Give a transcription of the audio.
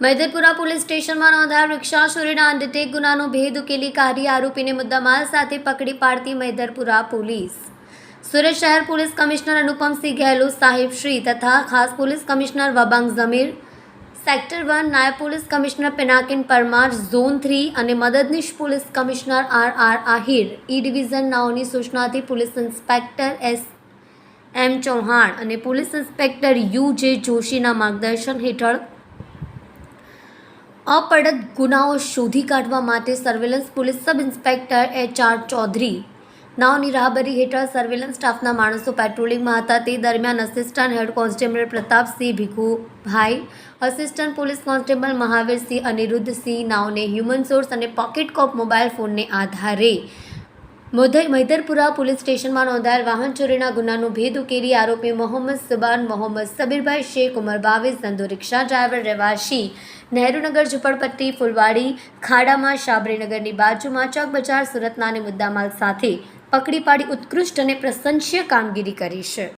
Maidarpura police સ્ટેશનમાં નોંધાયેલ રિક્ષા ચોરીના અંડરટેક ગુનાનો ભેદ ઉકેલી કાઢી આરોપીને મુદ્દામાલ સાથે પકડી પાડતી મૈદરપુરા પોલીસ. સુરત શહેર પોલીસ કમિશનર અનુપમસિંહ ગેહલોત સાહેબશ્રી તથા ખાસ police commissioner Vabang Zamir, sector one નાયબ police commissioner Pinakin Parmar, zone three અને મદદનીશ police commissioner R R Ahir, E division નાઓની સૂચનાથી police inspector S M Chauhan અને પોલીસ ઇન્સ્પેક્ટર યુ જે જોશીના માર્ગદર્શન હેઠળ અપડત ગુનાઓ શોધી કાઢવા માટે surveillance police sub inspector H R Chaudhari નાવની રાહબરી હેઠળ સર્વેલન્સ સ્ટાફના માણસો પેટ્રોલિંગમાં હતા. તે દરમિયાન assistant head constable Pratapsinh Bhikhubhai assistant police constable Mahavirsinh Aniruddhsinh નાવને human source અને પોકેટ કોપ મોબાઈલ ફોનને આધારે મોધઈ મૈદરપુરા પોલીસ સ્ટેશનમાં નોંધાયેલ વાહન ચોરીના ગુનાનો ભેદ ઉકેલી આરોપી મોહમ્મદ સુબાન, મોહમ્મદ સબીરભાઈ, શેખ ઉમર બાવીસ, ધંધો રિક્ષા ડ્રાઈવર રહેવાસી, નહેરુનગર ઝુંપડપટ્ટી, ફુલવાડી, ખાડામાં શાબરીનગરની બાજુમાં ચોક બજાર સુરતનાને મુદ્દામાલ સાથે પકડી પાડી ઉત્કૃષ્ટ અને પ્રશંસ્ય કામગીરી કરી છે.